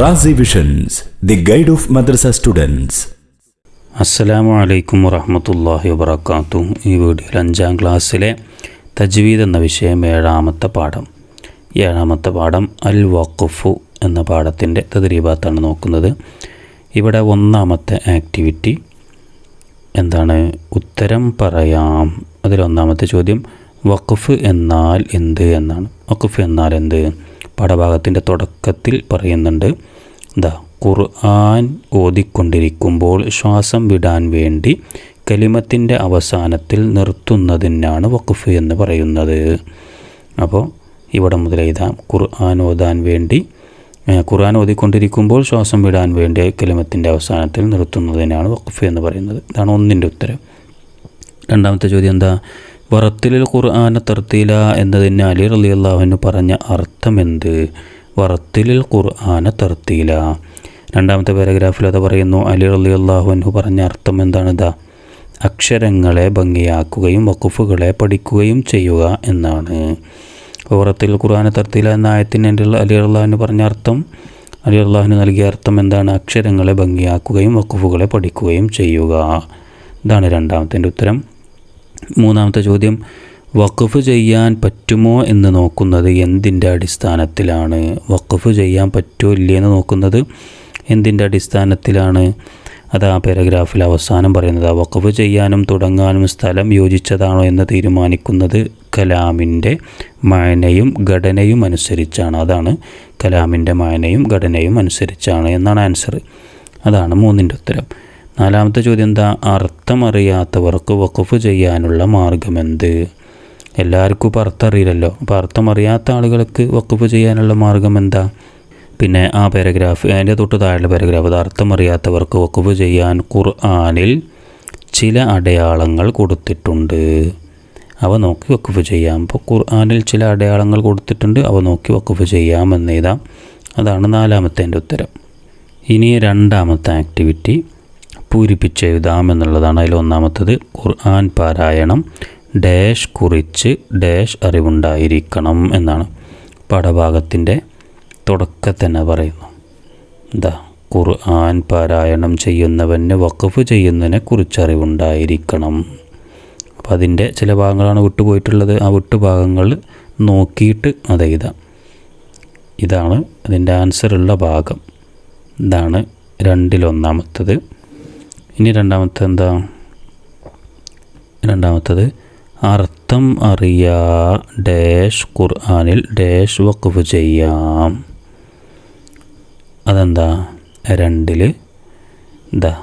Razi visions the guide of madrasa students അസ്സലാമു അലൈക്കും വറഹമത്തല്ലാഹി വബർക്കാത്തു ഈ വീഡിയോയിൽ അഞ്ചാം ക്ലാസ്സിലെ തജ്വീദ് എന്ന വിഷയം ഏഴാമത്തെ പാഠം. ഏഴാമത്തെ പാഠം അൽ വഖഫു എന്ന പാഠത്തിന്റെ തദ്രീബാത്താണ് നോക്കുന്നത്. ഇവിടെ ഒന്നാമത്തെ ആക്ടിവിറ്റി എന്താണ്? ഉത്തരം പറയാം. അതിലൊന്നാമത്തെ ചോദ്യം വഖഫ് എന്നാൽ എന്ത് എന്നാണ്. വഖഫ് എന്നാൽ എന്ത്? പാഠഭാഗത്തിന്റെ തുടക്കത്തിൽ പറയുന്നുണ്ട്. എന്താ ഖുർആൻ ഓതിക്കൊണ്ടിരിക്കുമ്പോൾ ശ്വാസം വിടാൻ വേണ്ടി കലിമത്തിന്റെ അവസാനത്തിൽ നിർത്തുന്നതിനാണ് വഖഫ് എന്ന് പറയുന്നത്. അപ്പോൾ ഇവിടെ മുതൽ എഴുതാം. ഖുർആൻ ഓതാൻ വേണ്ടി ഖുർആൻ ഓതിക്കൊണ്ടിരിക്കുമ്പോൾ ശ്വാസം വിടാൻ വേണ്ടി കലിമത്തിന്റെ അവസാനത്തിൽ നിർത്തുന്നതിനാണ് വഖഫ് എന്ന് പറയുന്നത്. ഇതാണ് ഒന്നിന്റെ ഉത്തരം. രണ്ടാമത്തെ ചോദ്യം എന്താ? വറത്തിലിൽ ഖുർആന തർത്തീല എന്നതിന് അലി റലി അള്ളാഹുവിന് പറഞ്ഞ അർത്ഥം എന്ത് വറത്തിലിൽ ഖുർആന തർത്തീല. രണ്ടാമത്തെ പാരഗ്രാഫിൽ അത് പറയുന്നു അലി റലി അള്ളാഹുവിനു പറഞ്ഞ അർത്ഥം എന്താണ് ഇതാ അക്ഷരങ്ങളെ ഭംഗിയാക്കുകയും വക്കുഫുകളെ പഠിക്കുകയും ചെയ്യുക എന്നാണ്. വറത്തിൽ ഖുർആന തർത്തീല എന്ന ആയത്തിന് അലി അള്ളാഹുവിന് പറഞ്ഞ അർത്ഥം അലി അള്ളാഹുവിന് നൽകിയ അർത്ഥം എന്താണ്? അക്ഷരങ്ങളെ ഭംഗിയാക്കുകയും വക്കുഫുകളെ പഠിക്കുകയും ചെയ്യുക. ഇതാണ് രണ്ടാമത്തെ ഉത്തരം. മൂന്നാമത്തെ ചോദ്യം വഖഫ് ചെയ്യാൻ പറ്റുമോ എന്ന് നോക്കുന്നത് എന്തിന്റെ അടിസ്ഥാനത്തിലാണ്? വഖഫ് ചെയ്യാൻ പറ്റുമോ ഇല്ലയെന്ന് നോക്കുന്നത് എന്തിന്റെ അടിസ്ഥാനത്തിലാണ്? അത് ആ പാരഗ്രാഫിൽ അവസാനം പറയുന്നത് വഖഫ് ചെയ്യാനും തുടങ്ങാനും സ്ഥലം യോജിച്ചതാണോ എന്ന് തീരുമാനിക്കുന്നത് കലാമിന്റെ മായനയും ഘടനയും അനുസരിച്ചാണ്. അതാണ് കലാമിന്റെ മായനയും ഘടനയും അനുസരിച്ചാണ് എന്നാണ് ആൻസർ അതാണ് മൂന്നിന്റെ ഉത്തരം. നാലാമത്തെ ചോദ്യം എന്താ? അർത്ഥമറിയാത്തവർക്ക് വഖഫ് ചെയ്യാനുള്ള മാർഗമെന്ത്? എല്ലാവർക്കും ഇപ്പോൾ അർത്ഥം അറിയില്ലല്ലോ അപ്പോൾ അർത്ഥമറിയാത്ത ആളുകൾക്ക് വഖഫ് ചെയ്യാനുള്ള മാർഗം എന്താ പിന്നെ ആ പാരഗ്രാഫ് അതിന്റെ തൊട്ട് താഴെ പാരഗ്രാഫ് അത് അർത്ഥമറിയാത്തവർക്ക് വഖഫ് ചെയ്യാൻ ഖുർആാനിൽ ചില അടയാളങ്ങൾ കൊടുത്തിട്ടുണ്ട്. അവ നോക്കി വഖഫ് ചെയ്യാം. അപ്പോൾ ഖുർആാനിൽ ചില അടയാളങ്ങൾ കൊടുത്തിട്ടുണ്ട്. അവ നോക്കി വഖഫ് ചെയ്യാം എഴുതാം. അതാണ് നാലാമത്തെ ഉത്തരം. ഇനി രണ്ടാമത്തെ ആക്ടിവിറ്റി പൂരിപ്പിച്ചെഴുതാം എന്നുള്ളതാണ് അതിൽ ഒന്നാമത്തത്. ഖുർആൻ പാരായണം ഡാഷ് കുറിച്ച് ഡാഷ് അറിവുണ്ടായിരിക്കണം എന്നാണ്. പാഠഭാഗത്തിന്റെ തന്നെ പറയുന്നു. എന്താ? ഖുർആൻ പാരായണം ചെയ്യുന്നവന് വഖഫ് ചെയ്യുന്നതിനെ കുറിച്ച് അറിവുണ്ടായിരിക്കണം. അപ്പം അതിന്റെ ചില ഭാഗങ്ങളാണ് വിട്ടുപോയിട്ടുള്ളത്. ആ വിട്ടുഭാഗങ്ങൾ നോക്കിയിട്ട് അത് എഴുതാം. ഇതാണ് അതിന്റെ ആൻസറുള്ള ഭാഗം. ഇതാണ് രണ്ടിലൊന്നാമത്തത്. ഇനി രണ്ടാമത്തെ എന്താ? രണ്ടാമത്തത് അർത്ഥം അറിയാ ഡാഷ് ഖുർആാനിൽ ഡാഷ് വഖഫ് ചെയ്യാം. അതെന്താ? രണ്ടിൽ എന്താ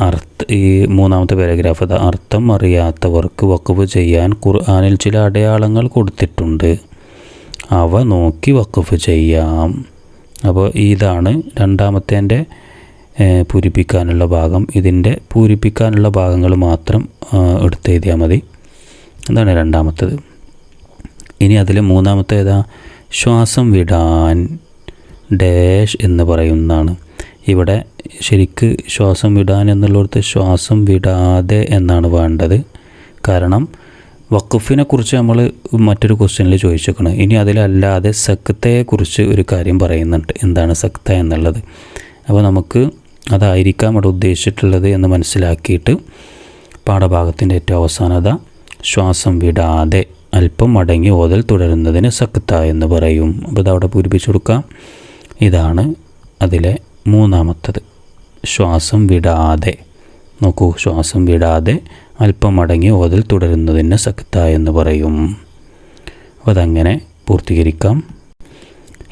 അർത്ഥ ഈ മൂന്നാമത്തെ പാരഗ്രാഫ് അതാ അർത്ഥം അറിയാത്തവർക്ക് വഖഫ് ചെയ്യാൻ ഖുർആാനിൽ ചില അടയാളങ്ങൾ കൊടുത്തിട്ടുണ്ട്. അവ നോക്കി വഖഫ് ചെയ്യാം. അപ്പോൾ ഇതാണ് രണ്ടാമത്തേന്റെ ഏഹ്, പൂരിപ്പിക്കാനുള്ള ഭാഗം. ഇതിന്റെ പൂരിപ്പിക്കാനുള്ള ഭാഗങ്ങൾ മാത്രം എടുത്ത് എടുത്തെഴുതിയാൽ മതി. അതാണ് രണ്ടാമത്തത്. ഇനി അതിൽ മൂന്നാമത്തെ ഏതാ? ശ്വാസം വിടാൻ ഡാഷ് എന്ന് പറയുന്നതാണ്. ഇവിടെ ശരിക്ക് ശ്വാസം വിടാൻ എന്നുള്ളിടത്ത് ശ്വാസം വിടാതെ എന്നാണ് വേണ്ടത്. കാരണം വഖഫിനെ കുറിച്ച് നമ്മൾ മറ്റൊരു ക്വസ്റ്റ്യനിൽ ചോദിച്ചേക്കണം. ഇനി അതിലല്ലാതെ സക്തയെക്കുറിച്ച് ഒരു കാര്യം പറയുന്നുണ്ട്. എന്താണ് സക്ത എന്നുള്ളത്? അപ്പോൾ നമുക്ക് അതായിരിക്കാം അവിടെ ഉദ്ദേശിച്ചിട്ടുള്ളത് എന്ന് മനസ്സിലാക്കിയിട്ട് പാഠഭാഗത്തിന്റെ ഏറ്റവും അവസാനത ശ്വാസം വിടാതെ അല്പം മടങ്ങി ഓതൽ തുടരുന്നതിന് സക്ത എന്ന് പറയും. അപ്പോൾ അതവിടെ പൂരിപ്പിച്ചു കൊടുക്കാം. ഇതാണ് അതിലെ മൂന്നാമത്തത്. ശ്വാസം വിടാതെ നോക്കൂ ശ്വാസം വിടാതെ അല്പം മടങ്ങി ഓതൽ തുടരുന്നതിന് സക്ത എന്ന് പറയും. അപ്പോൾ അതങ്ങനെ പൂർത്തീകരിക്കാം.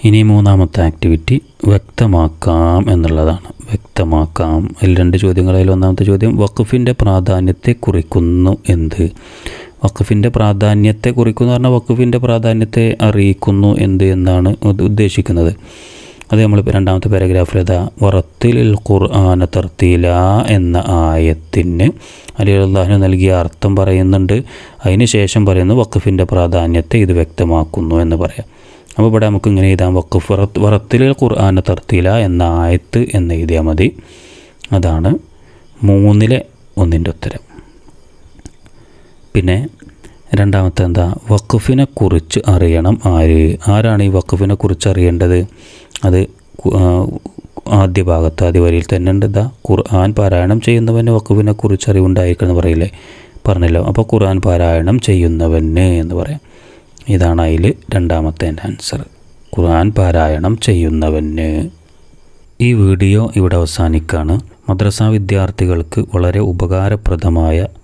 ഇനി മൂന്നാമത്തെ ആക്ടിവിറ്റി വ്യക്തമാക്കാം എന്നുള്ളതാണ്. വ്യക്തമാക്കാം. അതിൽ രണ്ട് ചോദ്യങ്ങളിൽ ഒന്നാമത്തെ ചോദ്യം വഖഫിന്റെ പ്രാധാന്യത്തെ കുറിക്കുന്നു എന്ത്? വഖഫിന്റെ പ്രാധാന്യത്തെ കുറിക്കുന്നു പറഞ്ഞാൽ വഖഫിന്റെ പ്രാധാന്യത്തെ അറിയിക്കുന്നു എന്ത് എന്നാണ് ഉദ്ദേശിക്കുന്നത്. അത് നമ്മൾ രണ്ടാമത്തെ പാരഗ്രാഫിൽ അതാ വറത്തിൽ ഖുർആന തർത്തീല എന്ന ആയത്തിന് അലി അള്ളാഹിന് നൽകിയ അർത്ഥം പറയുന്നുണ്ട്. അതിന് ശേഷം പറയുന്നു വഖഫിന്റെ പ്രാധാന്യത്തെ ഇത് വ്യക്തമാക്കുന്നു എന്ന് പറയാം. അപ്പോൾ ഇവിടെ നമുക്ക് ഇങ്ങനെ എഴുതാം. വക്കുഫ് വറത്ത് വറത്തിൽ ഖുർആന തർത്തില എന്ന ആയത്ത് എന്ന് എഴുതിയാൽ മതി. അതാണ് മൂന്നിലെ ഒന്നിന്റെ ഉത്തരം. പിന്നെ രണ്ടാമത്തെ എന്താ? വഖഫിനെ കുറിച്ച് അറിയണം ആര്? ആരാണ് ഈ വഖുഫിനെ കുറിച്ച് അറിയേണ്ടത്? അത് ആദ്യ ഭാഗത്ത് ആദ്യ വരിയിൽ തന്നെ ഉണ്ട്. ഇതാ ഖുർആൻ പാരായണം ചെയ്യുന്നവന് വഖുഫിനെ കുറിച്ച് അറിവുണ്ടായിരിക്കണം പറയില്ലേ? പറഞ്ഞല്ലോ. അപ്പോൾ ഖുർആൻ പാരായണം ചെയ്യുന്നവന് എന്ന് പറയാം. ഇതാണ് അതിൽ രണ്ടാമത്തെ ആൻസർ ഖുർആൻ പാരായണം ചെയ്യുന്നവന്. ഈ വീഡിയോ ഇവിടെ അവസാനിക്കുകയാണ് മദ്രസ വിദ്യാർത്ഥികൾക്ക് വളരെ ഉപകാരപ്രദമായ